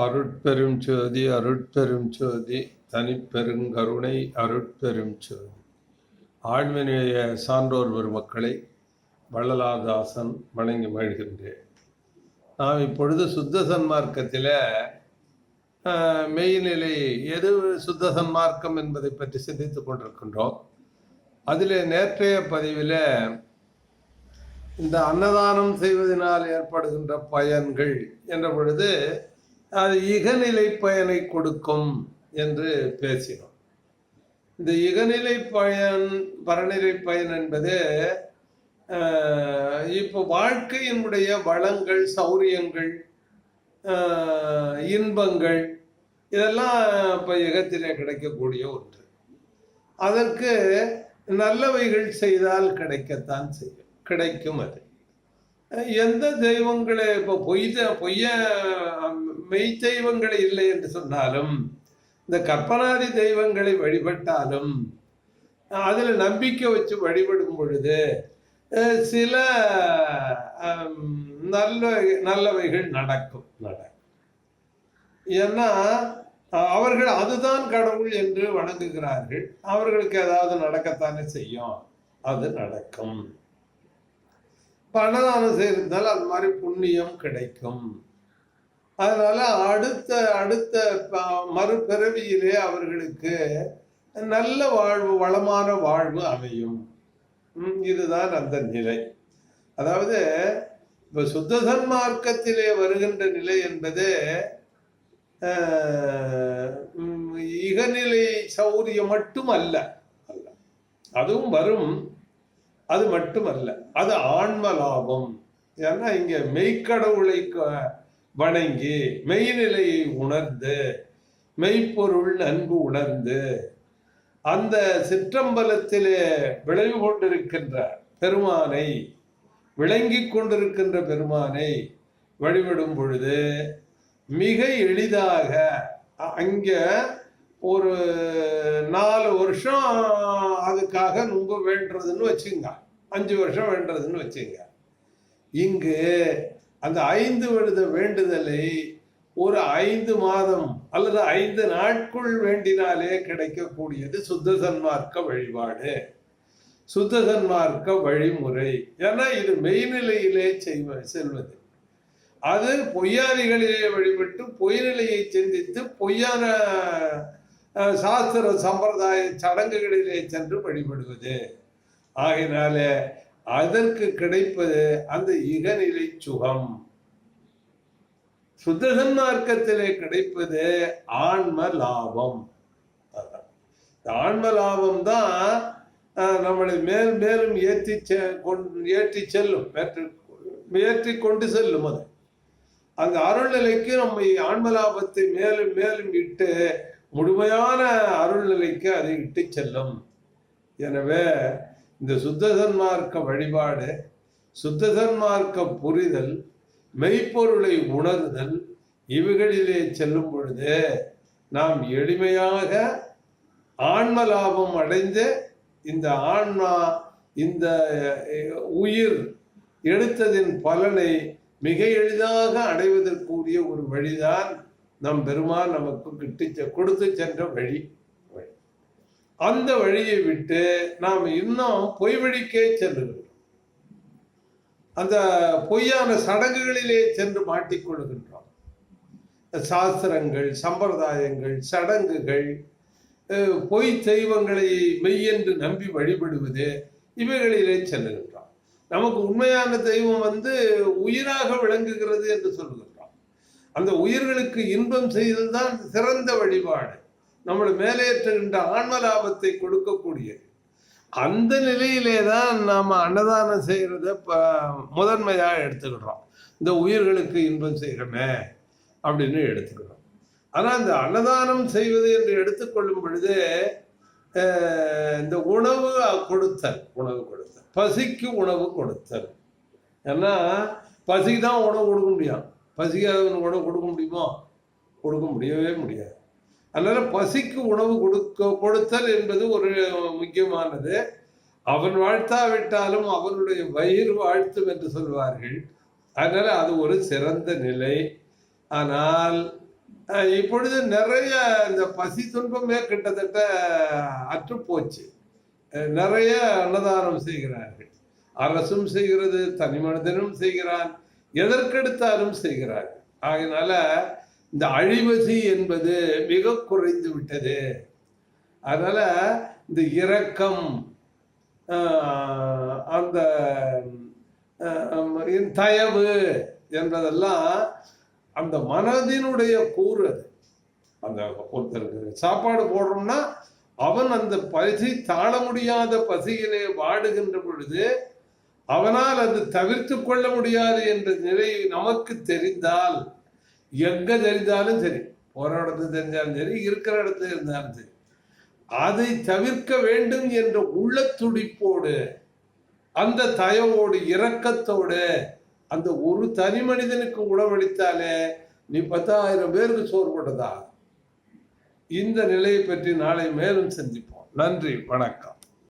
அருட்பெரும் ஜோதி அருட்பெரும் ஜோதி தனிப்பெருங்கருணை அருட்பெரும் ஜோதி ஆழ்வினைய சான்றோர் பெருமக்களை வள்ளலாதாசன் வணங்கி மகிழ்கின்றேன். நாம் இப்பொழுது சுத்த சன்மார்க்கத்தில் மெய்நிலை எது சுத்த சன்மார்க்கம் என்பதை பற்றி சிந்தித்துக் கொண்டிருக்கின்றோம். அதில் நேற்றைய பதிவில் இந்த அன்னதானம் செய்வதனால் ஏற்படுகின்ற பயன்கள் என்ற பொழுது அது இகநிலை பயனை கொடுக்கும் என்று பேசினோம். இந்த இகநிலை பயன் பரநிலை பயன் என்பது இப்போ வாழ்க்கையினுடைய வளங்கள் சௌரியங்கள் இன்பங்கள் இதெல்லாம் இப்போ இகத்திலே கிடைக்கக்கூடிய ஒன்று. அதற்கு நல்லவைகள் செய்தால் கிடைக்கத்தான் செய்யும் கிடைக்கும் அது. எந்த தெய்வங்களை இப்போ பொய் பொய்ய மெய் தெய்வங்கள் இல்லை என்று சொன்னாலும் இந்த கற்பனாதி தெய்வங்களை வழிபட்டாலும் அதில் நம்பிக்கை வச்சு வழிபடும் பொழுது அஹ், சில நல்ல நல்லவைகள் நடக்கும். நடக்கும் ஏன்னா அவர்கள் அதுதான் கடவுள் என்று வணங்குகிறார்கள். அவர்களுக்கு ஏதாவது நடக்கத்தானே செய்யும். அது நடக்கும். பணதானம் செய்திருந்தால் அது மாதிரி புண்ணியம் கிடைக்கும். அதனால அடுத்த அடுத்த ப- மறுபிறவியிலே அவர்களுக்கு நல்ல வாழ்வு வளமான வாழ்வு அமையும். இதுதான் அந்த நிலை. அதாவது இப்ப சுத்த சன்மார்க்கத்திலே வருகின்ற நிலை என்பது இகநிலை சௌரியம் மட்டும் அல்ல அதுவும் வரும் அது மட்டுமல்ல. அது ஆன்ம லாபம். ஏன்னா இங்க மெய்க்கடவுளை க- வணங்கி மெய்நிலையை உணர்ந்து மெய்ப்பொருள் நன்கு உணர்ந்து அந்த சிற்றம்பலத்திலே விளைவு கொண்டிருக்கின்ற பெருமானை விளங்கிக் கொண்டிருக்கின்ற பெருமானை வழிபடும் பொழுது மிக எளிதாக அங்கே அங்க ஒரு நாலு வருஷம் அதுக்காக ரொம்ப வேண்டுறதுன்னு வச்சுங்க. அஞ்சு வருஷம் வேண்டுறதுன்னு வச்சுங்க. இங்கு அந்த ஐந்து வருட வேண்டுதலை ஒரு ஐந்து மாதம் அல்லது ஐந்து நாட்குள் வேண்டினாலே கிடைக்கக்கூடியது சுத்த சன்மார்க்க வழிபாடு. சுத்த சன்மார்க்க வழிமுறை. ஏன்னா இது மெய்நிலையிலே செய்வ செல்வது. அது பொய்யாரிகளிலே வழிபட்டு பொய்நிலையை சிந்தித்து பொய்யான சாஸ்திர சம்பிரதாய சடங்குகளிலே சென்று வழிபடுவது. ஆகினாலே அதற்கு கிடைப்பது அந்த இகநிலை சுகம். சுத்த சன்மார்க்கத்திலே கிடைப்பது ஆன்ம லாபம். ஆன்ம லாபம் தான் நம்மளை மேல் மேலும் ஏற்றி செ- ஏற்றி செல்லும். ஏற்றி ஏற்றி கொண்டு செல்லும் அது. அந்த அருள்நிலைக்கு நம்ம ஆன்ம லாபத்தை மேலும் மேலும் இட்டு முழுமையான அருள்நிலைக்கு அதை இட்டு செல்லும். எனவே இந்த சுத்த சன்மார்க்க வழிபாடு சுத்த சன்மார்க்க புரிதல் மெய்ப்பொருளை உணர்தல் இவைகளிலே செல்லும் பொழுது நாம் எளிமையாக ஆன்ம லாபம் அடைந்து இந்த ஆன்மா இந்த உயிர் எடுத்ததின் பலனை மிக எளிதாக அடைவதற்குரிய ஒரு வழிதான் நம் பெருமான் நமக்கு கிட்டு கொடுத்து சென்ற வழி. அந்த வழியை விட்டு நாம் இன்னும் பொய் வழிக்கே செல்லுகிறோம் அந்த பொய்யான சடங்குகளிலே சென்று மாட்டிக்கொள்கின்றோம். சாஸ்திரங்கள் சம்பிரதாயங்கள் சடங்குகள் பொய் தெய்வங்களை மெய்யென்று நம்பி வழிபடுவது இவைகளிலே செல்லுகின்றோம். நமக்கு உண்மையான தெய்வம் வந்து உயிராக விளங்குகிறது என்று சொல்லுகின்றோம். அந்த உயிர்களுக்கு இன்பம் செய்ததுதான் சிறந்த வழிபாடு. நம்மளை மேலேற்றுகின்ற ஆன்ம லாபத்தை கொடுக்கக்கூடிய அந்த நிலையிலே தான் நாம் அன்னதானம் செய்கிறத முதன்மையாக எடுத்துக்கிறோம் இந்த உயிர்களுக்கு இன்பம் செய்கிறோமே அப்படின்னு எடுத்துக்கிறோம் ஆனால் இந்த அன்னதானம் செய்வது என்று எடுத்துக்கொள்ளும் பொழுது இந்த உணவு கொடுத்தல் உணவு கொடுத்தல். பசிக்கு உணவு கொடுத்தல். ஏன்னா பசிக்கு தான் உணவு கொடுக்க முடியும். பசிக்காதவனுக்கு உணவு கொடுக்க முடியுமோ? கொடுக்க முடியவே முடியாது. அதனால பசிக்கு உணவு கொடுக்க கொடுத்தல் என்பது ஒரு முக்கியமானது. அவன் வாழ்த்தாவிட்டாலும் அவனுடைய வயிறு வாழ்த்தும் என்று சொல்வார்கள். அதனால் அது ஒரு சிறந்த நிலை. ஆனால் இப்பொழுது நிறைய இந்த பசி துன்பமே கிட்டத்தட்ட அற்றுப்போச்சு. நிறைய அன்னதானம் செய்கிறார்கள். அரசும் செய்கிறது தனி மனிதனும் செய்கிறான். எதற்கெடுத்தாலும் செய்கிறார்கள். ஆகினால இந்த அழிவசி என்பது மிக குறைந்து விட்டது. அதனால இந்த இரக்கம் அந்த தயவு என்பதெல்லாம் அந்த மனதினுடைய கூறு அது. அந்த ஒருத்தருக்கு சாப்பாடு போடுறோம்னா அவன் அந்த பசி தாழ முடியாத பசியிலே வாடுகின்ற பொழுது அவனால் அது தவிர்த்து கொள்ள முடியாது என்ற நிலை நமக்கு தெரிந்தால் எங்க தெரிஞ்சாலும் சரி போற இடத்துல தெரிஞ்சாலும் சரி இருக்கிற இடத்துல இருந்தாலும் சரி. அதை தவிர்க்க வேண்டும் என்ற உள்ள துடிப்போடு அந்த தயவோடு இரக்கத்தோடு அந்த ஒரு தனி மனிதனுக்கு உணவளித்தாலே நீ பத்தாயிரம் பேருக்கு சோறு போட்டதா? இந்த நிலையை பற்றி நாளை மேலும் சந்திப்போம். நன்றி வணக்கம்.